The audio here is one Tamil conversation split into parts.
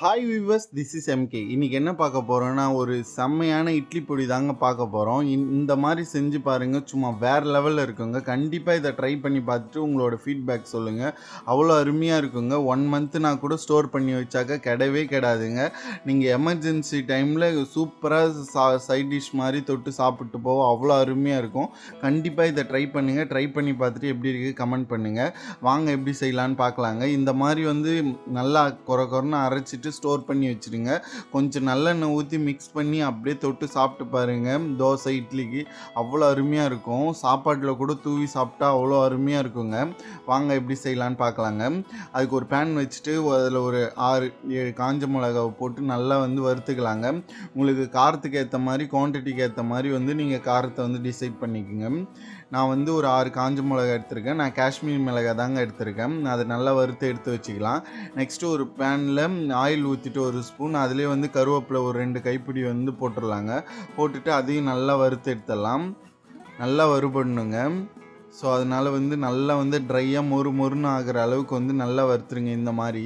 Hi viewers this is MK இன்றைக்கி என்ன பார்க்க போகிறோன்னா ஒரு செம்மையான இட்லி பொடி தாங்க பார்க்க போகிறோம் இந்த மாதிரி செஞ்சு பாருங்கள் சும்மா வேறு லெவலில் இருக்குங்க. கண்டிப்பாக இதை ட்ரை பண்ணி பார்த்துட்டு உங்களோட ஃபீட்பேக் சொல்லுங்கள் அவ்வளோ அருமையாக இருக்குங்க. ஒன் மந்த்து நான் கூட ஸ்டோர் பண்ணி வச்சாக்க கிடவே கிடாதுங்க. நீங்கள் எமர்ஜென்சி டைமில் சூப்பராக சா சைட் டிஷ் மாதிரி தொட்டு சாப்பிட்டு போவோம் அவ்வளோ அருமையாக இருக்கும். கண்டிப்பாக இதை ட்ரை பண்ணுங்கள் ட்ரை பண்ணி பார்த்துட்டு எப்படி இருக்குது கமெண்ட் பண்ணுங்கள் வாங்க எப்படி செய்யலான்னு பார்க்கலாங்க. இந்த மாதிரி வந்து நல்லா குறை குறைன்னு அரைச்சிட்டு ஸ்டோர் பண்ணி வச்சுருங்க. கொஞ்சம் நல்லெண்ணெய் ஊற்றி மிக்ஸ் பண்ணி அப்படியே தொட்டு சாப்பிட்டு பாருங்கள் தோசை இட்லிக்கு அவ்வளோ அருமையாக இருக்கும். சாப்பாட்டில் கூட தூவி சாப்பிட்டா அவ்வளோ அருமையாக இருக்குங்க. வாங்க எப்படி செய்யலான்னு பார்க்கலாங்க. அதுக்கு ஒரு பேன் வச்சுட்டு அதில் ஒரு ஆறு ஏழு காஞ்ச மிளகாவை போட்டு நல்லா வந்து வறுத்துக்கலாங்க. உங்களுக்கு காரத்துக்கு ஏற்ற மாதிரி குவான்டிட்டிக்கு ஏற்ற மாதிரி வந்து நீங்கள் காரத்தை வந்து டிசைட் பண்ணிக்கோங்க. நான் வந்து ஒரு ஆறு காஞ்ச மிளகா எடுத்திருக்கேன். நான் காஷ்மீர் மிளகா தாங்க எடுத்திருக்கேன். அதை நல்லா வறுத்து எடுத்து வச்சுக்கலாம். நெக்ஸ்ட்டு ஒரு பேனில் ஆயில் ஊற்றிட்டு ஒரு ஸ்பூன் அதிலே வந்து கருவேப்பிலை ஒரு ரெண்டு கைப்பிடி வந்து போட்டுடலாங்க. போட்டுட்டு அதையும் நல்லா வறுத்து எடுத்துடலாம். நல்லா வறுபடணுங்க. ஸோ அதனால் வந்து நல்லா வந்து ட்ரையாக மொறு மொறுன்னு ஆகிற அளவுக்கு வந்து நல்லா வறுத்துருங்க இந்த மாதிரி.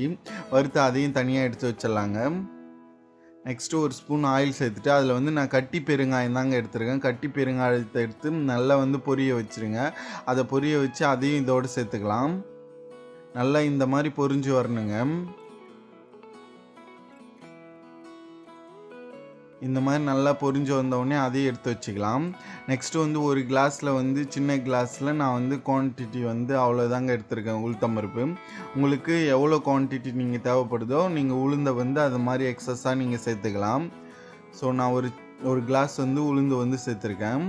வறுத்து அதையும் தனியாக எடுத்து வச்சிடலாங்க. நெக்ஸ்ட்டு ஒரு ஸ்பூன் ஆயில் சேர்த்துட்டு அதில் வந்து நான் கட்டி பெருங்காயம் தாங்க எடுத்துருக்கேன். கட்டி பெருங்காயத்தை எடுத்து நல்லா வந்து பொரிய வச்சுருங்க. அதை பொரிய வச்சு அதையும் இதோடு சேர்த்துக்கலாம். நல்லா இந்த மாதிரி பொரிஞ்சு வரணுங்க. இந்த மாதிரி நல்லா பொரிஞ்சு வந்தவுடனே அதையும் எடுத்து வச்சுக்கலாம். நெக்ஸ்ட்டு வந்து ஒரு கிளாஸில் வந்து சின்ன கிளாஸில் நான் வந்து குவான்டிட்டி வந்து அவ்வளோதாங்க எடுத்திருக்கேன் உளுத்தம்பருப்பு உங்களுக்கு எவ்வளோ குவான்டிட்டி நீங்கள் தேவைப்படுதோ நீங்கள் உளுந்தை வந்து அது மாதிரி எக்ஸஸாக நீங்கள் சேர்த்துக்கலாம். ஸோ நான் ஒரு ஒரு கிளாஸ் வந்து உளுந்து வந்து சேர்த்துருக்கேன்.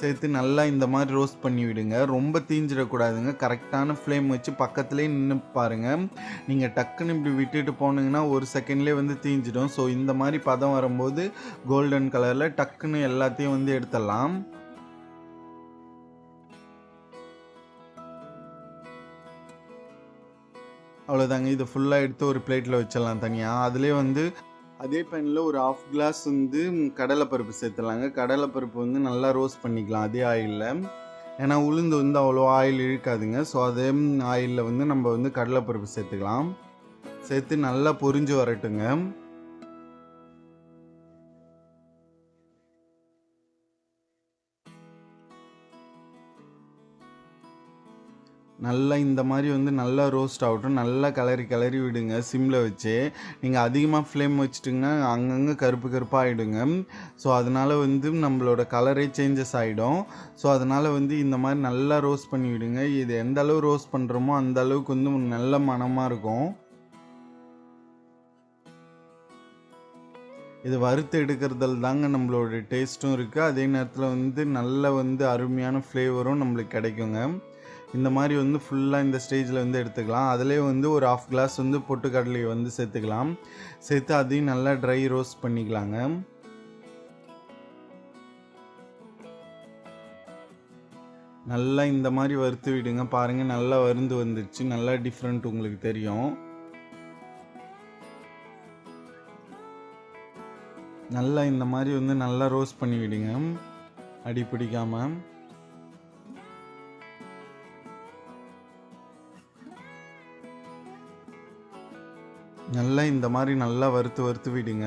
சேர்த்து நல்லா இந்த மாதிரி ரோஸ்ட் பண்ணி விடுங்க. ரொம்ப தீஞ்சிடக்கூடாதுங்க. கரெக்டான ஃப்ளேம் வச்சு பக்கத்துலேயே நின்று பாருங்கள் நீங்கள் டக்குன்னு இப்படி விட்டுட்டு போனீங்கன்னா ஒரு செகண்ட்லேயே வந்து தீஞ்சிடும். ஸோ இந்த மாதிரி பதம் வரும்போது கோல்டன் கலரில் டக்குன்னு எல்லாத்தையும் வந்து எடுத்துடலாம். அவ்வளோதாங்க இதை ஃபுல்லாக எடுத்து ஒரு பிளேட்டில் வச்சிடலாம் தனியாக அதிலே வந்து அதே பேனில் ஒரு ஆஃப் கிளாஸ் வந்து கடலைப்பருப்பு சேர்த்துலாங்க கடலைப்பருப்பு வந்து நல்லா ரோஸ்ட் பண்ணிக்கலாம் அதே ஆயிலில் ஏன்னா உளுந்து வந்து அவ்வளோ ஆயில் இழுக்காதுங்க ஸோ அதே ஆயிலில் வந்து நம்ம வந்து கடலைப்பருப்பு சேர்த்துக்கலாம். சேர்த்து நல்லா பொரிஞ்சு வரட்டுங்க. நல்லா இந்த மாதிரி வந்து நல்லா ரோஸ்ட் ஆகட்டும் நல்லா கலரி கலரி விடுங்க சிம்மில் வச்சு. நீங்கள் அதிகமாக ஃப்ளேம் வச்சுட்டிங்கன்னா அங்கங்கே கருப்பு கருப்பாக ஆகிடுங்க ஸோ அதனால் வந்து நம்மளோட கலரே சேஞ்சஸ் ஆகிடும் ஸோ அதனால் வந்து இந்த மாதிரி நல்லா ரோஸ்ட் பண்ணி விடுங்க. இது எந்த அளவு ரோஸ்ட் பண்ணுறோமோ அந்த அளவுக்கு வந்து நல்ல மனமாக இருக்கும். இது வறுத்து எடுக்கிறதுல தாங்க நம்மளோட டேஸ்ட்டும் இருக்குது அதே நேரத்தில் வந்து நல்ல வந்து அருமையான ஃப்ளேவரும் நம்மளுக்கு கிடைக்குங்க. இந்த மாதிரி வந்து ஃபுல்லாக இந்த ஸ்டேஜில் வந்து எடுத்துக்கலாம். அதிலே வந்து ஒரு ஆஃப் கிளாஸ் வந்து பொட்டுக்கடலையை வந்து சேர்த்துக்கலாம். சேர்த்து அதையும் நல்லா ட்ரை ரோஸ்ட் பண்ணிக்கலாங்க. நல்லா இந்த மாதிரி வறுத்து விடுங்க. பாருங்கள் நல்லா வருந்து வந்துடுச்சு நல்லா டிஃப்ரெண்ட் உங்களுக்கு தெரியும். நல்லா இந்த மாதிரி வந்து நல்லா ரோஸ்ட் பண்ணி விடுங்க அடி பிடிக்காமல் நல்லா இந்த மாதிரி நல்லா வறுத்து வறுத்து விடுங்க.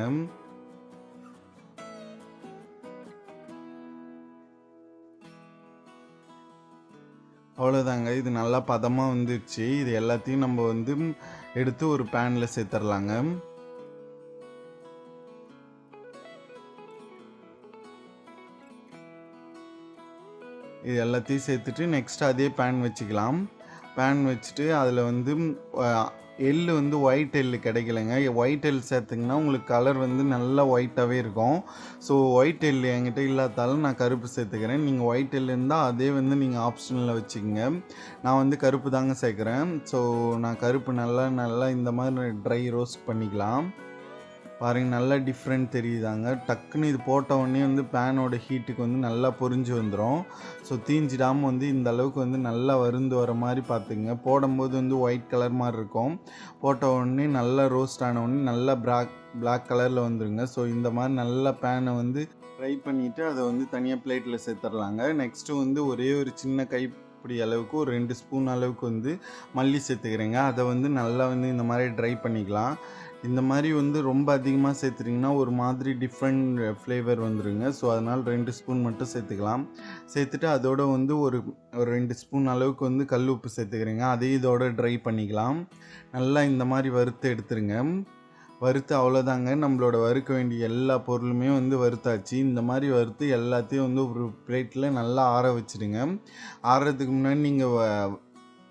அவ்வளோதாங்க இது நல்லா பதமாக வந்துடுச்சு இது எல்லாத்தையும் நம்ம வந்து எடுத்து ஒரு பேனில் சேர்த்துடலாங்க இது எல்லாத்தையும் சேர்த்துட்டு நெக்ஸ்ட் அதே பேன் வச்சுக்கலாம். பேன் வச்சுட்டு அதில் வந்து எள்ளு வந்து ஒயிட் எள்ளு கிடைக்கலங்க. ஒயிட் எள் சேர்த்துங்கன்னா உங்களுக்கு கலர் வந்து நல்லா ஒயிட்டாகவே இருக்கும். ஸோ ஒயிட் எள் என்கிட்ட இல்லாதாலும் நான் கருப்பு சேர்த்துக்கிறேன். நீங்கள் ஒயிட் எள் இருந்தால் அதே வந்து நீங்கள் ஆப்ஷனில் வச்சுக்கோங்க. நான் வந்து கருப்பு தாங்க சேர்க்குறேன். ஸோ நான் கருப்பு நல்லா நல்லா இந்த மாதிரி ட்ரை ரோஸ்ட் பண்ணிக்கலாம். பாருங்கள் நல்லா டிஃப்ரெண்ட் தெரியுதாங்க. டக்குன்னு இது போட்ட உடனே வந்து பேனோட ஹீட்டுக்கு வந்து நல்லா பொரிஞ்சு வந்துடும் ஸோ தீஞ்சிடாமல் வந்து இந்த அளவுக்கு வந்து நல்லா வருந்து வர மாதிரி பார்த்துங்க போடும்போது வந்து ஒயிட் கலர் மாதிரி இருக்கும். போட்ட உடனே நல்லா ரோஸ்ட் ஆன உடனே நல்லா பிளாக் பிளாக் கலரில் வந்துருங்க. ஸோ இந்த மாதிரி நல்லா பேனை வந்து ஃப்ரை பண்ணிவிட்டு அதை வந்து தனியாக பிளேட்டில் சேர்த்துடலாங்க. நெக்ஸ்ட்டு வந்து ஒரே ஒரு சின்ன கை பிடி அளவுக்கு ஒரு ரெண்டு ஸ்பூன் அளவுக்கு வந்து மல்லி சேர்த்துக்கிறேங்க. அதை வந்து நல்லா வந்து இந்த மாதிரி ட்ரை பண்ணிக்கலாம். இந்த மாதிரி வந்து ரொம்ப அதிகமாக சேர்த்துட்டிங்கன்னா ஒரு மாதிரி டிஃப்ரெண்ட் ஃப்ளேவர் வந்துருங்க. ஸோ அதனால் ரெண்டு ஸ்பூன் மட்டும் சேர்த்துக்கலாம். சேர்த்துட்டு அதோட வந்து ஒரு ஒரு ரெண்டு ஸ்பூன் அளவுக்கு வந்து கல் உப்பு சேர்த்துக்கிறீங்க. அதையும் இதோட ட்ரை பண்ணிக்கலாம். நல்லா இந்த மாதிரி வறுத்து எடுத்துருங்க. வறுத்து அவ்வளோதாங்க. நம்மளோட வறுக்க வேண்டிய எல்லா பொருளுமே வந்து வறுத்தாச்சு. இந்த மாதிரி வறுத்து எல்லாத்தையும் வந்து ஒரு பிளேட்டில் நல்லா ஆற வச்சுடுங்க ஆறுறதுக்கு முன்னாடி நீங்கள்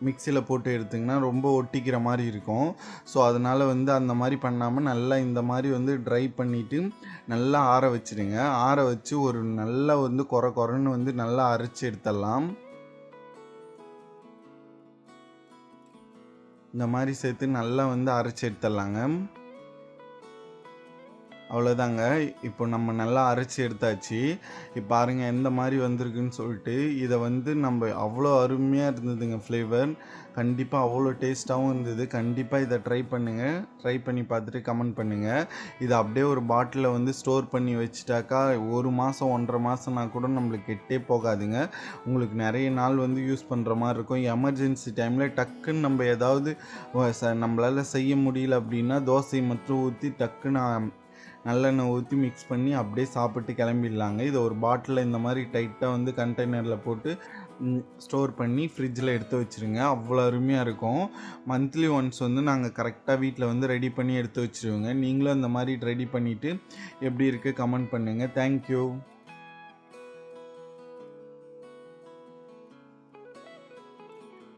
மிக்சியில் போட்டு எடுத்திங்கன்னா ரொம்ப ஒட்டிக்கிற மாதிரி இருக்கும். ஸோ அதனால் வந்து அந்த மாதிரி பண்ணாமல் நல்லா இந்த மாதிரி வந்து ட்ரை பண்ணிவிட்டு நல்லா ஆற வச்சுடுங்க ஆற வச்சு ஒரு நல்லா வந்து குறை குறைன்னு வந்து நல்லா அரைச்சி எடுத்துடலாம். இந்த மாதிரி சேர்த்து நல்லா வந்து அரைச்சி எடுத்துடலாங்க. அவ்வளோதாங்க இப்போ நம்ம நல்லா அரைச்சி எடுத்தாச்சு. இப்போ பாருங்கள் எந்த மாதிரி வந்திருக்குன்னு சொல்லிட்டு இதை வந்து நம்ம அவ்வளோ அருமையாக இருந்ததுங்க ஃப்ளேவர் கண்டிப்பாக அவ்வளோ டேஸ்ட்டாகவும் இருந்தது. கண்டிப்பாக இதை ட்ரை பண்ணுங்கள் ட்ரை பண்ணி பார்த்துட்டு கமெண்ட் பண்ணுங்கள் இதை அப்படியே ஒரு பாட்டிலில் வந்து ஸ்டோர் பண்ணி வச்சுட்டாக்கா ஒரு மாதம் ஒன்றரை மாதம்னா கூட நம்மளுக்கு கெட்டே போகாதுங்க. உங்களுக்கு நிறைய நாள் வந்து யூஸ் பண்ணுற மாதிரி இருக்கும். எமர்ஜென்சி டைமில் டக்குன்னு நம்ம ஏதாவது நம்மளால் செய்ய முடியல அப்படின்னா தோசை மட்டும் ஊற்றி டக்குன்னு நல்லெண்ணெய் ஊற்றி மிக்ஸ் பண்ணி அப்படியே சாப்பிட்டு கிளம்பிடலாங்க. இதை ஒரு பாட்டிலில் இந்த மாதிரி டைட்டாக வந்து கண்டெய்னரில் போட்டு ஸ்டோர் பண்ணி ஃப்ரிட்ஜில் எடுத்து வச்சுருங்க. அவ்வளோ அருமையாக இருக்கும். மந்த்லி ஒன்ஸ் வந்து நாங்கள் கரெக்டாக வீட்டில் வந்து ரெடி பண்ணி எடுத்து வச்சுருவோங்க. நீங்களும் அந்த மாதிரி ரெடி பண்ணிவிட்டு எப்படி இருக்குது கமெண்ட் பண்ணுங்கள் தேங்க்யூ